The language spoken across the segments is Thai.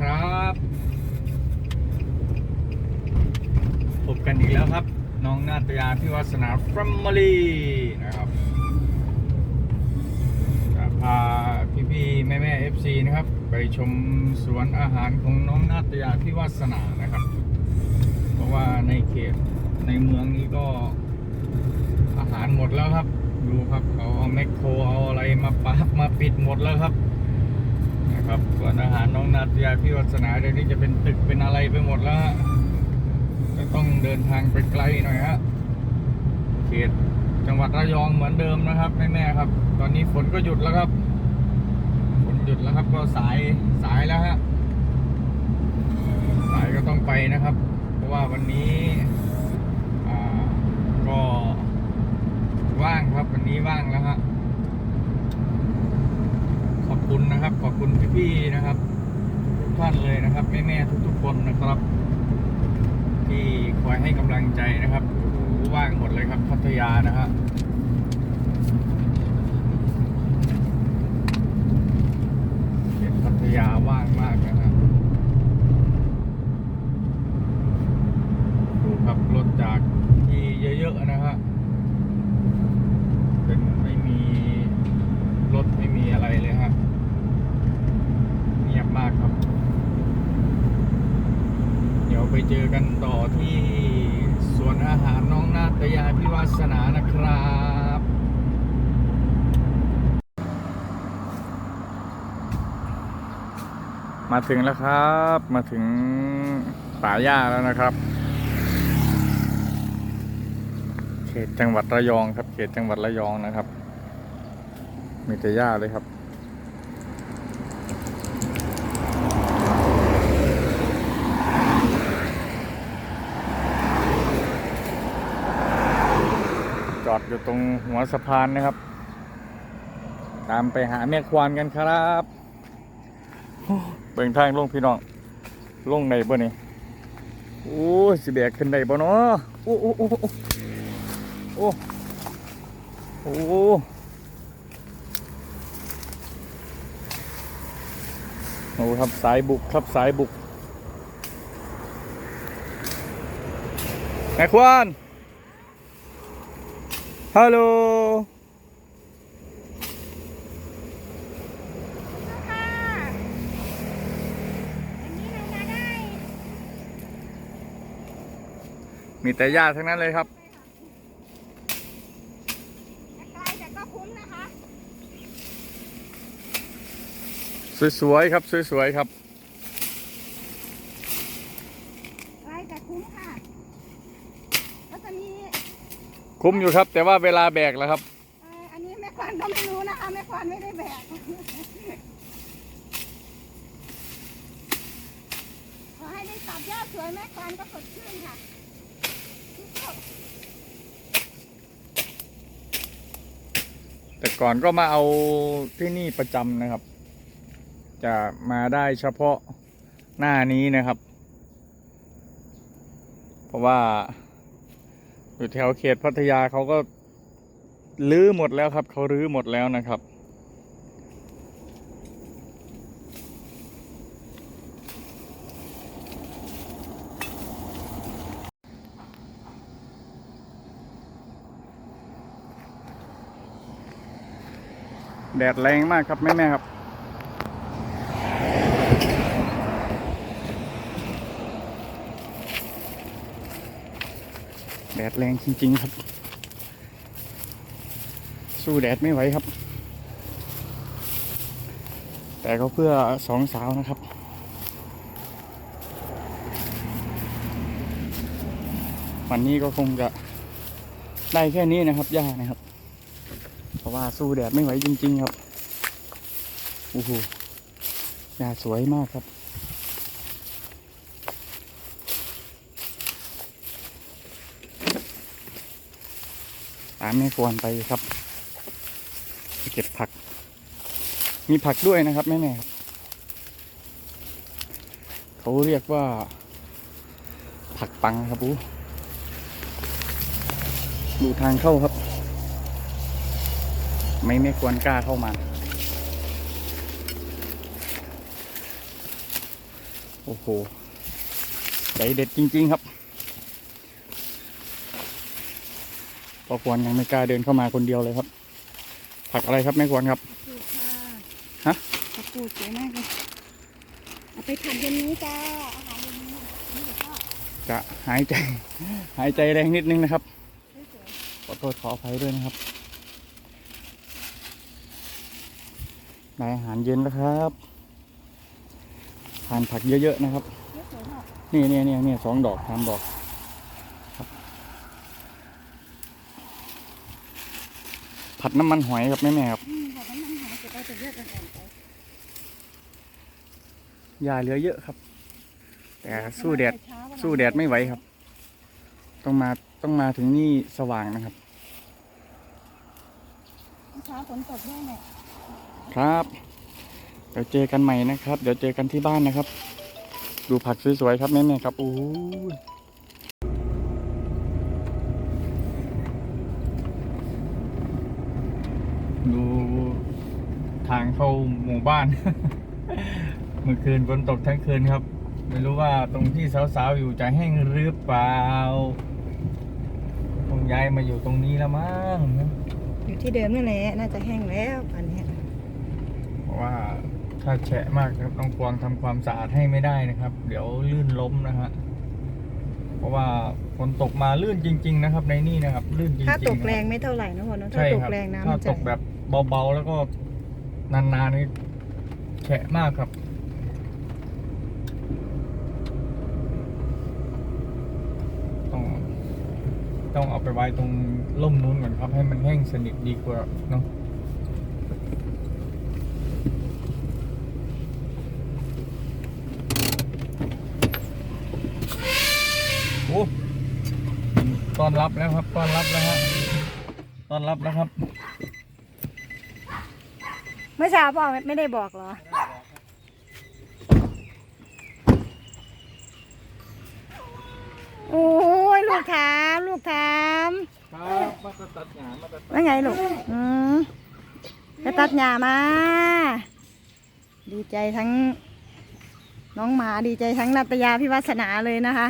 ครับ พบกันอีกแล้วครับ น้องนาตยาพิวัสนาฟรัมมารีนะครับจะพาพี่ๆแม่ๆ FC นะครับ ไปชมสวนอาหารของน้องนาตยาพิวัสนานะครับ เพราะว่าในเขตในเมืองนี้ก็อาหารหมดแล้วครับ ดูครับเขาเอาแมคโครเอาอะไรมาปามาปิดหมดแล้วครับ ครับส่วนอาหารน้องนาตยาพิวัสนาเดี๋ยวนี้จะเป็นตึกเป็นอะไรไปหมดแล้วจะต้องเดินทางไปไกลหน่อยฮะเขตจังหวัดระยองเหมือนเดิมนะครับแม่ๆครับ ตอนนี้ฝนก็หยุดแล้วครับฝนหยุดแล้วครับ ก็สายสายแล้วฮะสายก็ต้องไปนะครับ เพราะว่าวันนี้อ่าก็ว่างครับวันนี้ว่างแล้วฮะ อบคุณนะครับ ขอบคุณพี่ๆนะครับ ทุกท่านเลยนะครับแม่ๆทุกๆคนนะครับ ที่คอยให้กำลังใจนะครับว่างหมดเลยครับพัทยานะฮะเขตพัทยาว่างมากนะครับดูครับรถจากที่เยอะๆนะฮะเป็นไม่มีรถไม่มีอะไรเลยครับเงียบมากครับ เจอกันต่อที่สวนอาหารน้องนาตยาพิวาสนานะครับมาถึงแล้วครับ มาถึงป่าหญ้าแล้วนะครับ เขตจังหวัดระยองครับ เขตจังหวัดระยองนะครับ มีแต่หญ้าเลยครับ อยู่ตรงหัวสะพานนะครับ ตามไปหาแม่ควานกันครับเบิ่งทางลงพี่น้องลงในบ่นี่โอ้สิแบกขึ้นได้บ่เนาะโอ้โอ้โอ้โอ้โอ้โอ้โอ้ครับสายบุกครับสายบุกแม่ควาน ฮัลโหลค่ะอันนี้เรามาได้มีแต่ญาติทั้งนั้นเลยครับไกลแต่ก็คุ้มนะคะสวยๆครับสวยๆครับ ไกลแต่คุ้มค่ะแล้วจะมี คุ้มอยู่ครับ แต่ว่าเวลาแบกแล้วครับเอ่ออันนี้แม่ควานก็ไม่รู้นะคะแม่ควานไม่ได้แบกขอให้ได้ตัดยอดสวยแม่ควานก็สดชื่นค่ะสู้แต่ก่อนก็มาเอาที่นี่ประจำนะครับ จะมาได้เฉพาะหน้านี้นะครับ เพราะว่า อยู่แถวเขตพัทยาเขาก็ลื้อหมดแล้วครับ เขารื้อหมดแล้วนะครับ แดดแรงมากครับแม่แม่ครับ แดดแรงจริง ๆ ครับ สู้แดดไม่ไหวครับ แต่ก็เพื่อสองสาวนะครับวันนี้ก็คงจะได้แค่นี้นะครับย่านะครับ เพราะว่าสู้แดดไม่ไหวจริง ๆ ครับโอ้โหหญ้าสวยมากครับ ตามไม่ควรไปครับเก็บผัก มีผักด้วยนะครับแม่ๆครับเขาเรียกว่า ผักปังครับอูดูทางเข้าครับ ไม่ไม่ควรกล้าเข้ามา โอ้โหใจเด็ดจริง ๆ ครับ พอควรยังไม่กล้าเดินเข้ามาคนเดียวเลยครับ ผักอะไรครับแม่ควรครับปลูกค่ะฮะเขาปลูกสวยมากเลยเอาไปผัดเย็นนี้จ้าอาหารเย็นนี้นี่ก็จะหายใจ หายใจแรงนิดนึงนะครับสวยขอโทษขออภัยด้วยนะครับได้อาหารเย็นแล้วครับทานผักเยอะๆนะครับๆสวยมากนี่เนี่ยเนี่ยเนี่ยสองดอกสามดอกครับ ผัดน้ำมันหอยครับแม่แม่ๆครับอืมค่ะน้ำมันหายจะไปจะเยอะกันก่อนไปยาเหลือเยอะครับ แต่สู้แดดช้าๆสู้แดดไม่ไหวครับ ต้องมาต้องมาถึงนี่สว่างนะครับเช้าฝนตกด้วยเนี่ยครับเดี๋ยวเจอกันใหม่นะครับ เดี๋ยวเจอกันที่บ้านนะครับ ดูผักสวยๆครับแม่ๆครับโอ้ยดูทาง เข้าหมู่บ้าน เมื่อคืนฝนตกทั้งคืนครับ ไม่รู้ว่าตรงที่สาวๆอยู่จะแห้งหรือเปล่าต้องย้ายมาอยู่ตรงนี้แล้วมั้งอยู่ที่เดิมนั่นแหละน่าจะแห้งแล้วอันนี้เพราะว่าถ้าแฉะมากครับน้องกวางทำความสะอาดให้ไม่ได้นะครับ เดี๋ยวลื่นล้มนะฮะเพราะว่าฝนตกมาลื่นจริง ๆ นะครับ ในนี่นะครับ ลื่นจริงๆถ้าตกแรงนะคไม่เท่าไหร่นะวันนะบถ้าใช่ตคกรับแรงน้ำถ้ามันจะตกแบบเบาๆแล้วก็ นานๆนี่แฉะมากครับต้องต้องเอาไปไว้ตรงร่มนู้นก่อนครับ ให้มันแห้งสนิทดีกว่าเนาะโอ้ต้อนรับแล้วครับ ต้อนรับแล้วฮะต้อนรับแล้วครับ เมื่อเช้าพ่อไม่ได้บอกเหรอ โอ้ยลูกถามลูกถามครับมาตัดหญ้ามาตัดว่าไงลูก อืมไปตัดหญ้ามา ดีใจทั้ง น้องหมาดีใจทั้งนัตยาพิวัสนาเลยนะคะ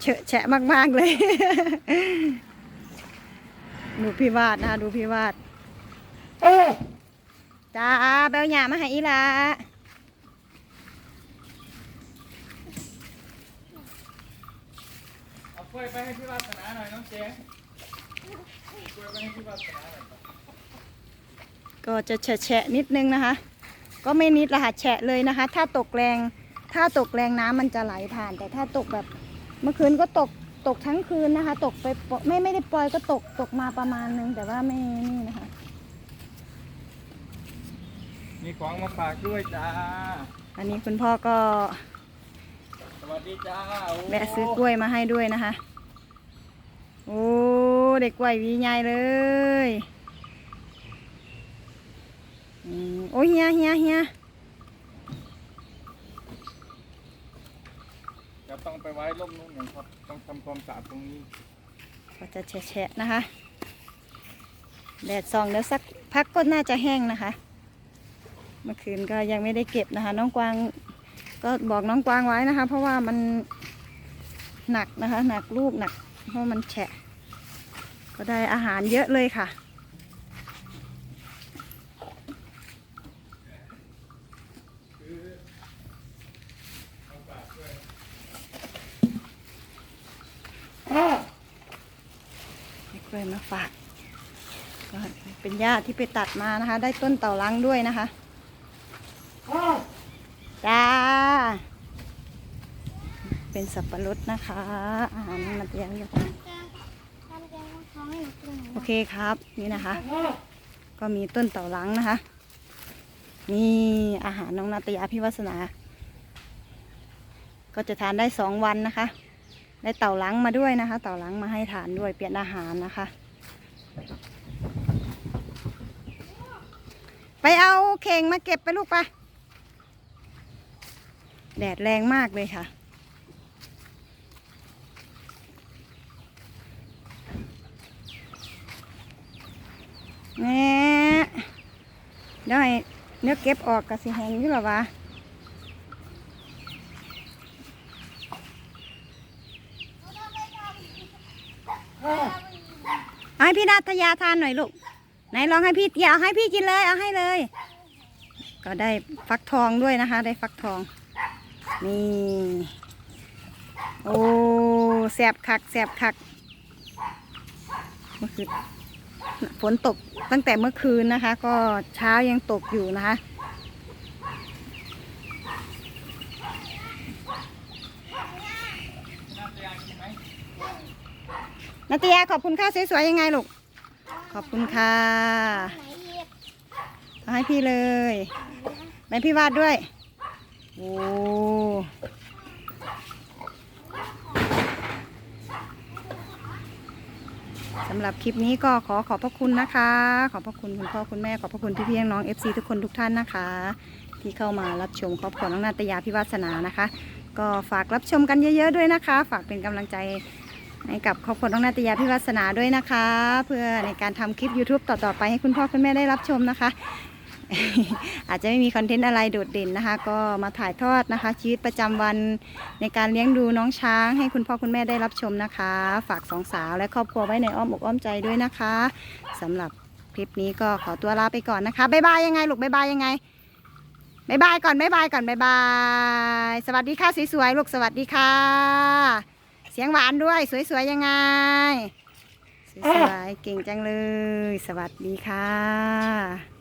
เฉอะแฉะมาก ๆ เลย ดูพี่วาดนะคะดูพี่วาดจ้าเบลหญ้ามาให้อีหละเอากล้วยไปให้พี่วาสนาหน่อยน้องเจ๊กล้วยไปให้พี่วาสนาหน่อยครับก็จะแฉะแฉะนิดนึงนะคะ ก็ไม่นิดละค่ะแฉะเลยนะคะ ถ้าตกแรง ถ้าตกแรงน้ำมันจะไหลผ่าน แต่ถ้าตกแบบเมื่อคืนก็ตก ตกทั้งคืนนะคะ ตกไปปไม่ไม่ได้ปล่อยก็ตกตกมาประมาณนึงแต่ว่าไม่นี่นะคะ มีของมาฝากด้วยจ้า อันนี้คุณพ่อก็สวัสดีจ้าโแวะซื้อกล้วยมาให้ด้วยนะคะ โอ้เด็กกล้วยหวีใหญ่เลยอืมโอ้ยเฮียเฮียเฮีย จะ ต้องไปไว้ร่มนู้นก่อนครับต้องทำความสะอาดตรงนี้ก็จะแฉะนะคะ แดดส่องแล้วสักพักก็น่าจะแห้งนะคะ เมื่อคืนก็ยังไม่ได้เก็บนะคะ น้องกวางก็บอกน้องกวางไว้นะคะ เพราะว่ามันหนักนะคะ หนักลูกหนักเพราะมันแฉะ ก็ได้อาหารเยอะเลยค่ะ ให้กล้วยมาฝากก็เป็นญาที่ไปตัดมานะคะ ได้ต้นเต่าลังด้วยนะคะจ้าเป็นสับปะรดนะคะอาหารมันเตรียมอยู่โอเคครับนี่นะคะ ก็มีต้นเต่าลังนะคะ นี่อาหารน้องนาตยาพิวัสนา ก็จะทานได้สองวันนะคะ ได้เต่าหลังมาด้วยนะคะ เต่าหลังมาให้ทานด้วยเปลี่ยนอาหารนะคะ ไปเอาเข่งมาเก็บไปลูกไปแดดแรงมากเลยค่ะแม่เดี๋ยวเนื้อเก็บออกกะสิแหงอยู่หรอวะ เอายาทานหน่อยลูก ไหนลองให้พี่อย่าเอาให้พี่กินเลยเอาให้เลย ก็ได้ฟักทองด้วยนะคะ ได้ฟักทอง นี่ โอ้แสบคักแสบคักเมื่อคืนฝนตกตั้งแต่เมื่อคืนนะคะ ก็เช้ายังตกอยู่นะคะนาตยาขอบคุณค่าสวยๆยังไงลูก ขอบคุณค่ะเอาให้พี่เลยแม่พี่วาดด้วย โอ้สำหรับคลิปนี้ก็ขอขอบพระคุณนะคะ ขอบพระคุณคุณพ่อคุณแม่ ขอบพระคุณพี่พี่น้องเอฟซีทุกคนทุกท่านนะคะ ที่เข้ามารับชมครอบครัวน้องนาตยาพิวาสนานะคะ ก็ฝากรับชมกันเยอะ ๆด้วยนะคะ ฝากเป็นกำลังใจ ให้กับครอบครัวน้องนาตยาพิวัสนาด้วยนะคะ เพื่อในการทำคลิป YouTube ต่อๆไปให้คุณพ่อคุณแม่ได้รับชมนะคะ อาจจะไม่มีคอนเทนต์อะไรโดดเด่นนะคะ ก็มาถ่ายทอดนะคะ ชีวิตประจำวันในการเลี้ยงดูน้องช้าง ให้คุณพ่อคุณแม่ได้รับชมนะคะ ฝากสองสาวและครอบครัวไว้ในอ้อมอกอ้อมใจด้วยนะคะสำหรับคลิปนี้ก็ขอตัวลาไปก่อนนะคะบ๊ายบายยังไงลูกบ๊ายบายยังไงบ๊ายบายก่อนบ๊ายบายก่อนบ๊ายบาย สวัสดีค่ะสวยๆลูกสวัสดีค่ะ สียงหวานด้วย สวยๆยังไง สวยๆเก่งจังเลย สวัสดีค่ะ